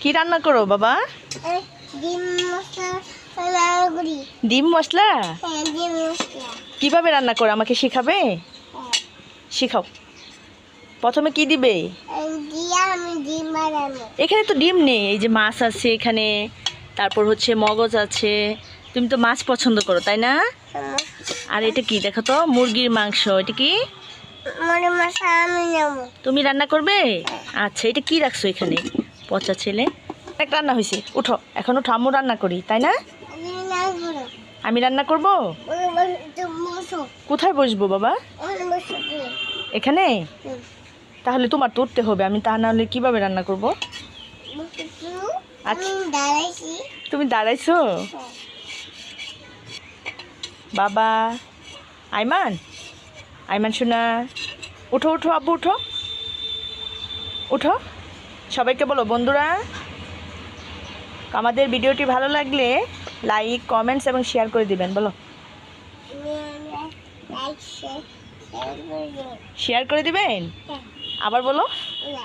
কি রান্না করো বাবা? ডিম মশলা হ্যাঁ ডিম মশলা। কীভাবে রান্না করো আমাকে শিখাবে? হ্যাঁ। শিখাও। প্রথমে কি দিবে? এখানে তো ডিম নেই এই যে মাছ আছে এখানে তারপর হচ্ছে মগজ আছে। তুমি তো মাছ পছন্দ করো তাই না? আর এটা কি দেখো তো মুরগির মাংস এটা কি? তুমি রান্না করবে? আচ্ছা এটা কি রাখছো এখানে? পচা ছেলে। একটা রান্না হয়েছে উঠো। এখন উঠো আম্মু রান্না করি তাই না? আমি রান্না করব? কোথায় বসবো বাবা? এখানে? তাহলে তোমার তো উঠতে হবে আমি তা না হলে কীভাবে রান্না করব? তুমি আচ্ছা। তুমি দাঁড়াইছো? হ্যাঁ। বাবা আইমান? আইমান শোনা উঠো উঠো আব্বু উঠো। উঠো। সবাইকে বলো বন্ধুরা আমাদের ভিডিওটি ভালো লাগলে লাইক কমেন্টস এবং শেয়ার করে দিবেন বলো। শেয়ার করে দেবো দিবেন? হ্যাঁ। আবার বলো না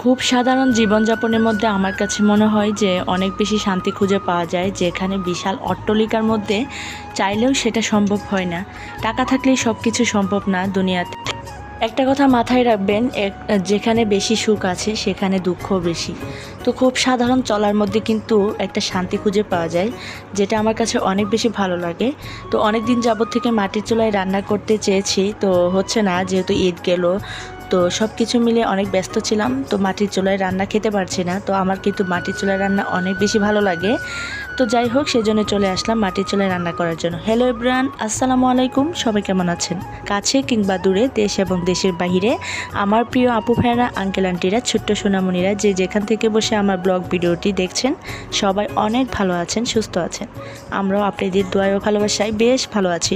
খুব সাধারণ জীবনযাপনের মধ্যে আমার কাছে মনে হয় যে অনেক বেশি শান্তি খুঁজে পাওয়া যায়, যেখানে বিশাল অট্টলিকার মধ্যে চাইলেও সেটা সম্ভব হয় না। টাকা থাকলেই সব কিছু সম্ভব না দুনিয়াতে। একটা কথা মাথায় রাখবেন যেখানে বেশি সুখ আছে, সেখানে দুঃখ বেশি। তো খুব সাধারণ চলার মধ্যে কিন্তু একটা শান্তি খুঁজে পাওয়া যায়, যেটা আমার কাছে অনেক বেশি ভালো লাগে। তো অনেক দিন যাবত থেকে মাটির চুলায় রান্না করতে চেয়েছি, তো হচ্ছে না, যেহেতু ঈদ গেল তো সব কিছু মিলে অনেক ব্যস্ত ছিলাম, তো মাটির চুলায় রান্না খেতে পারছি না, তো আমার কিন্তু মাটির চুলায় রান্না অনেক বেশি ভালো লাগে। তো যাই হোক, সেজন্য চলে আসলাম মাটির চুলায় রান্না করার জন্য। হ্যালো ইব্রান আসসালামু আলাইকুম, সবাই কেমন আছেন? কাছে কিংবা দূরে, দেশ এবং দেশের বাহিরে, আমার প্রিয় আপু ভাইয়েরা আঙ্কেল আন্টিরা ছোট্ট সোনামণিরা, যে যেখান থেকে বসে আমার ব্লগ ভিডিওটি দেখছেন, সবাই অনেক ভালো আছেন, সুস্থ আছেন। আমরাও আপনাদের দোয়ায় ও ভালোবাসায় বেশ ভালো আছি।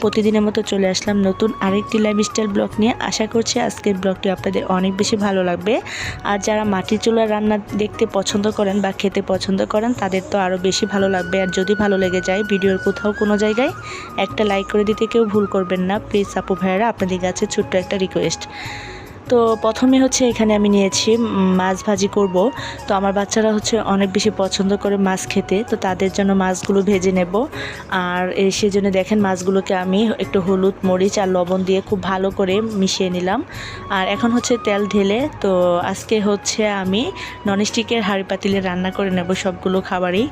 প্রতিদিনের মতো চলে আসলাম নতুন আরেকটি লাইফস্টাইল ব্লগ নিয়ে। আশা করছি আজকের ব্লগটি আপনাদের অনেক বেশি ভালো লাগবে। আর যারা মাটির চুলার রান্না দেখতে পছন্দ করেন বা খেতে পছন্দ করেন, তাদের তো আরও বেশি ভালো লাগবে আর যদি ভালো লেগে যায় ভিডিওর কোথাও কোনো জায়গায়, একটা লাইক করে দিতে কেউ ভুল করবেন না। প্লিজ আপু ভাইয়েরা, আপনাদের কাছে ছোট্ট একটা রিকোয়েস্ট তো প্রথমে হচ্ছে এখানে আমি নিয়েছি মাছ ভাজি করব। তো আমার বাচ্চারা হচ্ছে অনেক বেশি পছন্দ করে মাছ খেতে, তো তাদের জন্য মাছগুলো ভেজে নেব। আর সেজন্য দেখেন মাছগুলোকে আমি একটু হলুদ মরিচ আর লবণ দিয়ে খুব ভালো করে মিশিয়ে নিলাম। আর এখন হচ্ছে তেল ঢেলে, তো আজকে হচ্ছে আমি ননস্টিকের হাঁড়ি পাতিলে রান্না করে নেব সবগুলো খাবারই।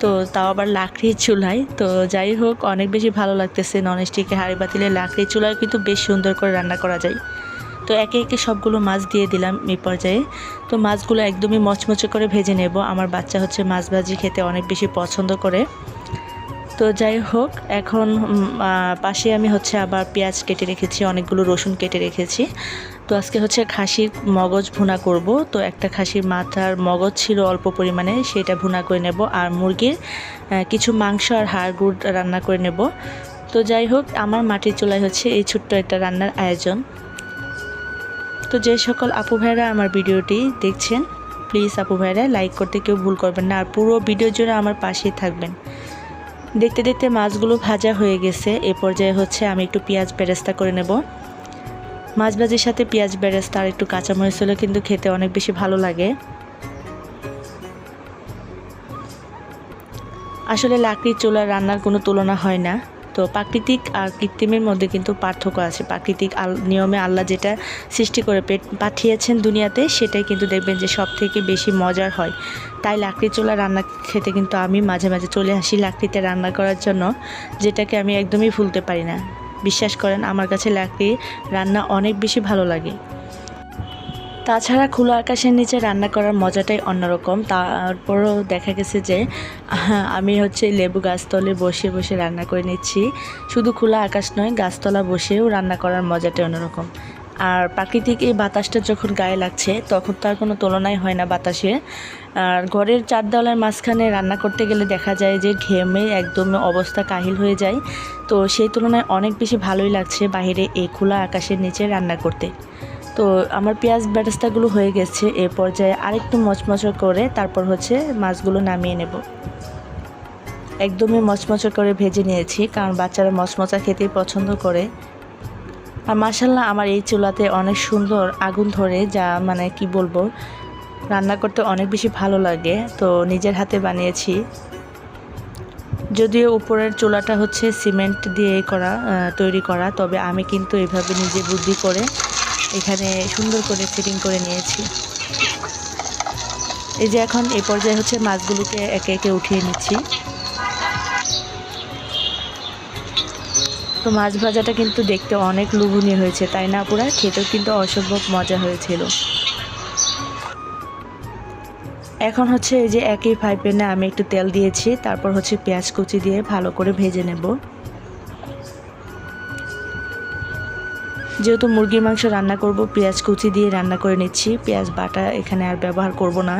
তো তাও আবার লাকড়ির চুলায়, তো যাই হোক অনেক বেশি ভালো লাগতেছে ননস্টিকের হাঁড়ি পাতিলে লাকড়ির চুলায় কিন্তু বেশ সুন্দর করে রান্না করা যায়। তো একে একে সবগুলো মাছ দিয়ে দিলাম এই পর্যায়ে। তো মাছগুলো একদমই মচমচে করে ভেজে নেব। আমার বাচ্চা হচ্ছে মাছ ভাজি খেতে অনেক বেশি পছন্দ করে। তো যাই হোক, এখন পাশে আমি হচ্ছে আবার পেঁয়াজ কেটে রেখেছি, অনেকগুলো রসুন কেটে রেখেছি। তো আজকে হচ্ছে খাসির মগজ ভুনা করব। তো একটা খাসির মাথার মগজ ছিল অল্প পরিমাণে, সেটা ভুনা করে নেব। আর মুরগির কিছু মাংস আর হাড় গুড় রান্না করে নেব। তো যাই হোক, আমার মাটির চুলায় হচ্ছে এই ছোট্ট একটা রান্নার আয়োজন। তো যে সকল আপু ভাইরা আমার ভিডিওটি দেখছেন প্লিজ আপু ভাইরা লাইক করতে কেউ ভুল করবেন না আর পুরো ভিডিও জুড়ে আমার পাশেই থাকবেন। দেখতে দেখতে মাছগুলো ভাজা হয়ে গেছে, এ পর্যায়ে হচ্ছে আমি একটু পেঁয়াজ বেরেস্তা করে নেব। মাছ ভাজির সাথে পেঁয়াজ বেরেস্তা আর একটু কাঁচামরিচ হলে কিন্তু খেতে অনেক বেশি ভালো লাগে। আসলে লাকড়ির চুলার রান্নার কোনো তুলনা হয় না। তো প্রাকৃতিক আর কৃত্রিমের মধ্যে কিন্তু পার্থক্য আছে। প্রাকৃতিক নিয়মে আল্লাহ যেটা সৃষ্টি করে পাঠিয়েছেন দুনিয়াতে, সেটাই কিন্তু দেখবেন যে সব থেকে বেশি মজার হয়। তাই লাকড়ির চুলা রান্না খেতে কিন্তু আমি মাঝে মাঝে চলে আসি লাকড়িতে রান্না করার জন্য, যেটাকে আমি একদমই ভুলতে পারি না। বিশ্বাস করেন, আমার কাছে লাকড়ি রান্না অনেক বেশি ভালো লাগে। তাছাড়া খোলা আকাশের নিচে রান্না করার মজাটাই অন্যরকম। তারপরও দেখা গেছে যে আমি হচ্ছে লেবু গাছতলে বসে বসে রান্না করে নিচ্ছি। শুধু খোলা আকাশ নয়, গাছতলা বসেও রান্না করার মজাটাই অন্যরকম। আর প্রাকৃতিক এই বাতাসটা যখন গায়ে লাগছে, তখন তার কোনো তুলনাই হয় না বাতাসে। আর ঘরের চার দেওয়ালের মাঝখানে রান্না করতে গেলে দেখা যায় যে, ঘেমে একদম অবস্থা কাহিল হয়ে যায়। তো সেই তুলনায় অনেক বেশি ভালোই লাগছে বাইরে এই খোলা আকাশের নিচে রান্না করতে। তো আমার পেঁয়াজ বেরেস্তাগুলো হয়ে গেছে, এ পর্যায়ে আরেকটু মচমচ করে তারপর হচ্ছে মাছগুলো নামিয়ে নেব। একদমই মচমচে করে ভেজে নিয়েছি, কারণ বাচ্চারা মচমচা খেতেই পছন্দ করে। আর মাসাল্লাহ আমার এই চুলাতে অনেক সুন্দর আগুন ধরে, যা মানে কি বলব, রান্না করতে অনেক বেশি ভালো লাগে। তো নিজের হাতে বানিয়েছি। যদিও উপরের চুলাটা হচ্ছে সিমেন্ট দিয়ে করা তৈরি করা, তবে আমি কিন্তু এভাবে নিজে বুদ্ধি করে এখানে সুন্দর করে ফিটিং করে নিয়েছি। এই যে এখন এই পর্যায়ে হচ্ছে মাছগুলোকে একে একে উঠিয়ে নিচ্ছি। তো মাছ ভাজাটা কিন্তু দেখতে অনেক লোভনীয় হয়েছে, তাই না পুরা খেতেও কিন্তু অসম্ভব মজা হয়েছিল। এখন হচ্ছে এই যে একই ফ্রাই প্যানে আমি একটু তেল দিয়েছি, তারপর হচ্ছে পেঁয়াজ কুচি দিয়ে ভালো করে ভেজে নেব। যেহেতু মুরগির মাংস রান্না করব, পেঁয়াজ কুচি দিয়ে রান্না করে নিচ্ছি। পেঁয়াজ, বাটা এখানে আর ব্যবহার করব না।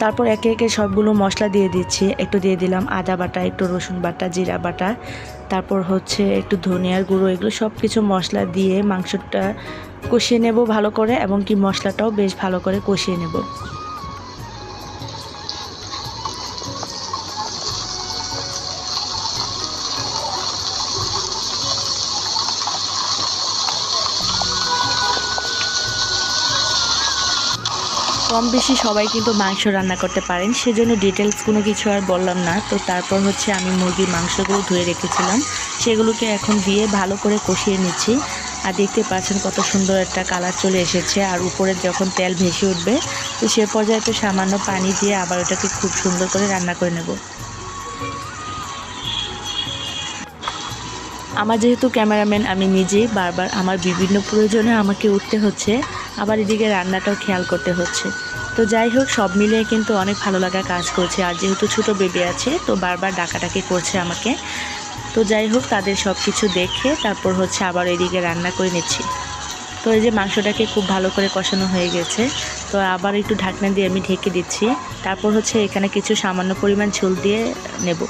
তারপর একে একে সবগুলো মশলা দিয়ে দিচ্ছি। একটু দিয়ে দিলাম আদা বাটা, একটু রসুন বাটা, জিরা বাটা। তারপর হচ্ছে একটু ধনিয়ার গুঁড়ো, এগুলো সব কিছু মশলা দিয়ে মাংসটা কষিয়ে নেব ভালো করে, এবং কি মশলাটাও বেশ ভালো করে কষিয়ে নেব। কম বেশি সবাই কিন্তু মাংস রান্না করতে পারেন। সেজন্য ডিটেলস কোনো কিছু আর বললাম না। তো তারপর হচ্ছে আমি মুরগির মাংসগুলো ধুয়ে রেখেছিলাম। সেগুলোকে এখন দিয়ে ভালো করে কষিয়ে নিচ্ছি। আর দেখতে পাচ্ছেন কত সুন্দর একটা কালার চলে এসেছে। আর উপরে যখন তেল ভেসে উঠবে, তো সে পর্যায়ে তো সামান্য পানি দিয়ে আবার ওটাকে খুব সুন্দর করে রান্না করে নেব। আমার যেহেতু ক্যামেরাম্যান, আমি নিজেই বারবার আমার বিভিন্ন প্রয়োজনে আমাকে উঠতে হচ্ছে। আবার এদিকে রান্নাটাও খেয়াল করতে হচ্ছে। তো যাই হোক, সব মিলিয়ে কিন্তু অনেক ভালো লাগা কাজ করছে। আর যেহেতু ছোটো বেবি আছে, তো বারবার ডাকাডাকি করছে আমাকে। তো যাই হোক, তাদের সব কিছু দেখে তারপর হচ্ছে আবার এদিকে রান্না করে নিচ্ছি। তো এই যে মাংসটাকে খুব ভালো করে কষানো হয়ে গেছে। তো আবার একটু ঢাকনা দিয়ে আমি ঢেকে দিচ্ছি। তারপর হচ্ছে এখানে কিছু সামান্য পরিমাণ ঝোল দিয়ে নেব।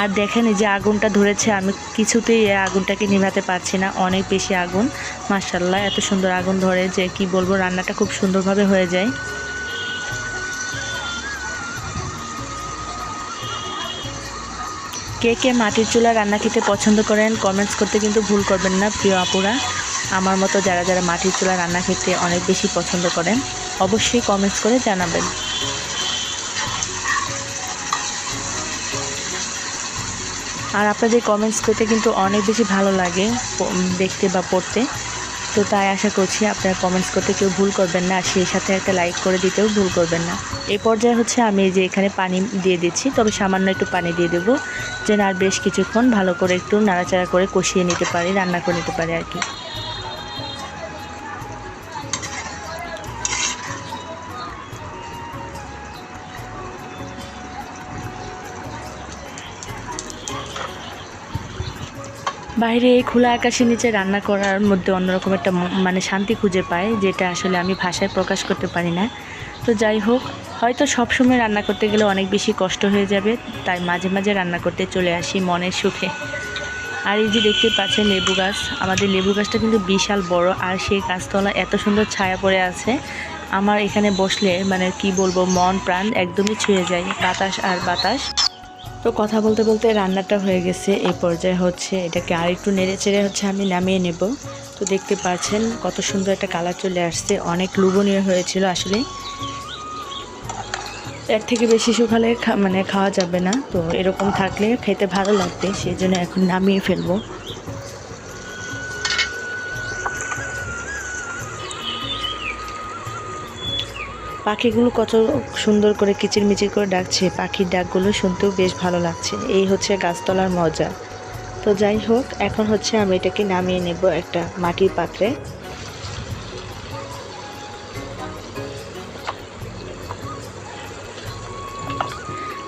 আর দেখেন যে আগুনটা ধরেছে, আমি কিছুতেই আগুনটাকে নিভাতে পারছি না। অনেক বেশি আগুন মার্শাল্লাহ এত সুন্দর আগুন ধরে যে কি বলব, রান্নাটা খুব সুন্দরভাবে হয়ে যায়। কে কে মাটির চুলা রান্না খেতে পছন্দ করেন কমেন্টস করতে কিন্তু ভুল করবেন না, প্রিয় আপুরা। আমার মতো যারা যারা মাটির চুলা রান্না খেতে অনেক বেশি পছন্দ করেন, অবশ্যই কমেন্টস করে জানাবেন। আর আপনাদের কমেন্টস পেতে কিন্তু অনেক বেশি ভালো লাগে দেখতে বা পড়তে। তো তাই আশা করছি আপনারা কমেন্টস করতে কেউ ভুল করবেন না, আর সেই সাথে একটা লাইক করে দিতেও ভুল করবেন না। এ পর্যায়ে হচ্ছে আমি যে এখানে পানি দিয়ে দিচ্ছি, তবে সামান্য একটু পানি দিয়ে দেবো, যেন আর বেশ কিছুক্ষণ ভালো করে একটু নাড়াচাড়া করে কষিয়ে নিতে পারি, রান্না করে নিতে পারি আর কি। বাইরে এই খোলা আকাশের নিচে রান্না করার মধ্যে অন্যরকম একটা মানে শান্তি খুঁজে পায় যেটা আসলে আমি ভাষায় প্রকাশ করতে পারি না। তো যাই হোক, হয়তো সবসময় রান্না করতে গেলে অনেক বেশি কষ্ট হয়ে যাবে, তাই মাঝে মাঝে রান্না করতে চলে আসি মনের সুখে। আর এই যে দেখতে পাচ্ছেন লেবু গাছ, আমাদের লেবু গাছটা কিন্তু বিশাল বড়, আর সেই গাছতলা এত সুন্দর ছায়া পড়ে আছে। আমার এখানে বসলে মানে কি বলব, মন প্রাণ একদমই ছুঁয়ে যায়, বাতাস আর বাতাস। তো কথা বলতে বলতে রান্নাটা হয়ে গেছে। এই পর্যায়ে হচ্ছে এটাকে আর একটু নেড়ে চেড়ে হচ্ছে আমি নামিয়ে নেব। তো দেখতে পাচ্ছেন কত সুন্দর একটা কালার চলে আসছে। অনেক লুবনীয় হয়েছিল আসলে। এর থেকে বেশি শুকালে মানে খাওয়া যাবে না। তো এরকম থাকলে খেতে ভালো লাগবে। সেই জন্য এখন নামিয়ে ফেলব। পাখিগুলো কত সুন্দর করে কিচিরমিচির করে ডাকছে। পাখির ডাকগুলো শুনতেও বেশ ভালো লাগছে। এই হচ্ছে গাছতলার মজা। তো যাই হোক, এখন হচ্ছে আমি এটাকে নামিয়ে নেব একটা মাটির পাত্রে।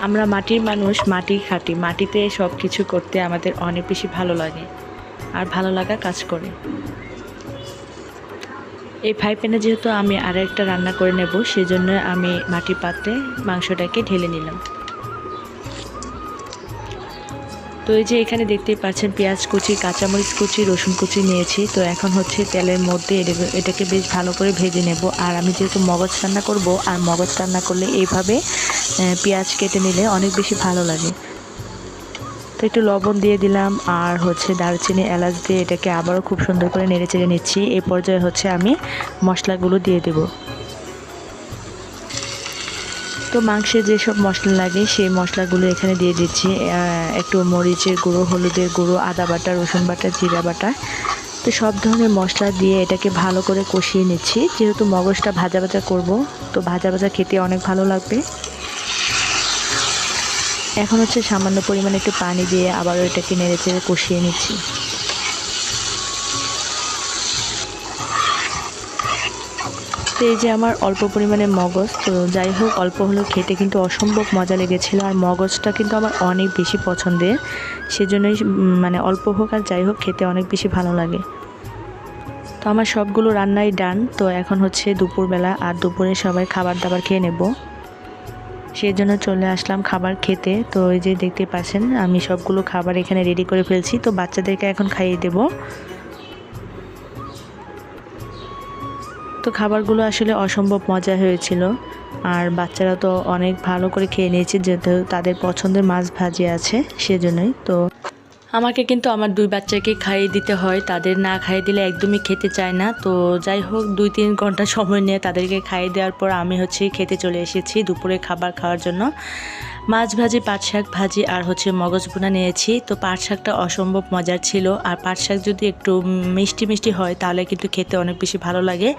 আমরা মাটির মানুষ মাটি খাটি। মাটিতে সব কিছু করতে আমাদের অনেক বেশি ভালো লাগে। আর ভালো লাগা কাজ করে। এই ফ্রাই প্যানে যেহেতু আমি আর একটা রান্না করে নেব, সেজন্য আমি মাটির পাত্রে মাংসটাকে ঢেলে নিলাম। তো এই যে এখানে দেখতেই পাচ্ছেন, পেঁয়াজ কুচি, কাঁচামরিচ কুচি, রসুন কুচি নিয়েছি। তো এখন হচ্ছে তেলের মধ্যে এটা- এটাকে বেশ ভালো করে ভেজে নেব। আর আমি যেহেতু মগজ রান্না করব, আর মগজ রান্না করলে এইভাবে পেঁয়াজ কেটে নিলে অনেক বেশি ভালো লাগে। তো একটু লবণ দিয়ে দিলাম আর হচ্ছে দারচিনি এলাচ দিয়ে এটাকে আবারও খুব সুন্দর করে নেড়ে চেড়ে নিচ্ছি। এই পর্যায়ে হচ্ছে আমি মশলাগুলো দিয়ে দেবো। তো মাংসে যেসব মশলা লাগে সেই মশলাগুলো এখানে দিয়ে দিচ্ছি। একটু মরিচের গুঁড়ো, হলুদের গুঁড়ো, আদা বাটা, রসুন বাটা, জিরা বাটা। তো সব ধরনের মশলা দিয়ে এটাকে ভালো করে কষিয়ে নিচ্ছি। যেহেতু মগজটা ভাজা ভাজা করব, তো ভাজা ভাজা খেতে অনেক ভালো লাগবে। এখন হচ্ছে সামান্য পরিমাণে একটু পানি দিয়ে আবারও এটাকে নেড়ে চেড়ে কষিয়ে নিচ্ছি। তো এই যে আমার অল্প পরিমাণে মগজ, তো যাই হোক, অল্প হলেও খেতে কিন্তু অসম্ভব মজা লেগেছিলো। আর মগজটা কিন্তু আমার অনেক বেশি পছন্দের, সেজন্যই মানে অল্প হোক আর যাই হোক, খেতে অনেক বেশি ভালো লাগে। তো আমার সবগুলো রান্নাই ডান, তো এখন হচ্ছে দুপুরবেলা আর দুপুরে সবাই খাবার দাবার খেয়ে নেব। সেই জন্য চলে আসলাম খাবার খেতে। তো ওই যে দেখতে পাচ্ছেন, আমি সবগুলো খাবার এখানে রেডি করে ফেলছি। তো বাচ্চাদেরকে এখন খাইয়ে দেব। তো খাবারগুলো আসলে অসম্ভব মজা হয়েছিল। আর বাচ্চারা তো অনেক ভালো করে খেয়ে নিয়েছে, যেহেতু তাদের পছন্দের মাছ ভাজি আছে, সেজন্যই। তো আমাকে কিন্তু আমার দুই বাচ্চাকে খাইয়ে দিতে হয়। তাদের না খাইয়ে দিলে একদমই খেতে চায় না। তো যাই হোক দুই তিন ঘণ্টা সময় নিয়ে তাদেরকে খাইয়ে দেওয়ার পর আমি হচ্ছে খেতে চলে এসেছি দুপুরে খাবার খাওয়ার জন্য। মাছ ভাজি, পাট শাক ভাজি আর হচ্ছে মগজ বোনা নিয়েছি। তো পাট শাকটা অসম্ভব মজার ছিল। আর পাট শাক যদি একটু মিষ্টি মিষ্টি হয়, তাহলে কিন্তু খেতে অনেক বেশি ভালো লাগে।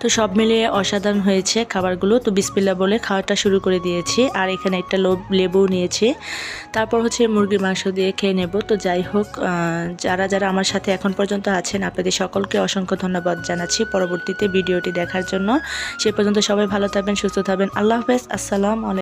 তো সব মিলিয়ে অসাধারণ হয়েছে খাবারগুলো। তো বিসপিল্লা বলে খাওয়াটা শুরু করে দিয়েছি। আর এখানে একটা লেবু নিয়েছি। তারপর হচ্ছে মুরগির মাংস দিয়ে খেয়ে নেব। তো যাই হোক যারা যারা আমার সাথে এখন পর্যন্ত আছেন, আপনাদের সকলকে অসংখ্য ধন্যবাদ জানাচ্ছি পরবর্তীতে ভিডিওটি দেখার জন্য। সে পর্যন্ত সবাই ভালো থাকবেন, সুস্থ থাকবেন। আল্লাহ হাফেজ। আসসালাম আলাইকুম।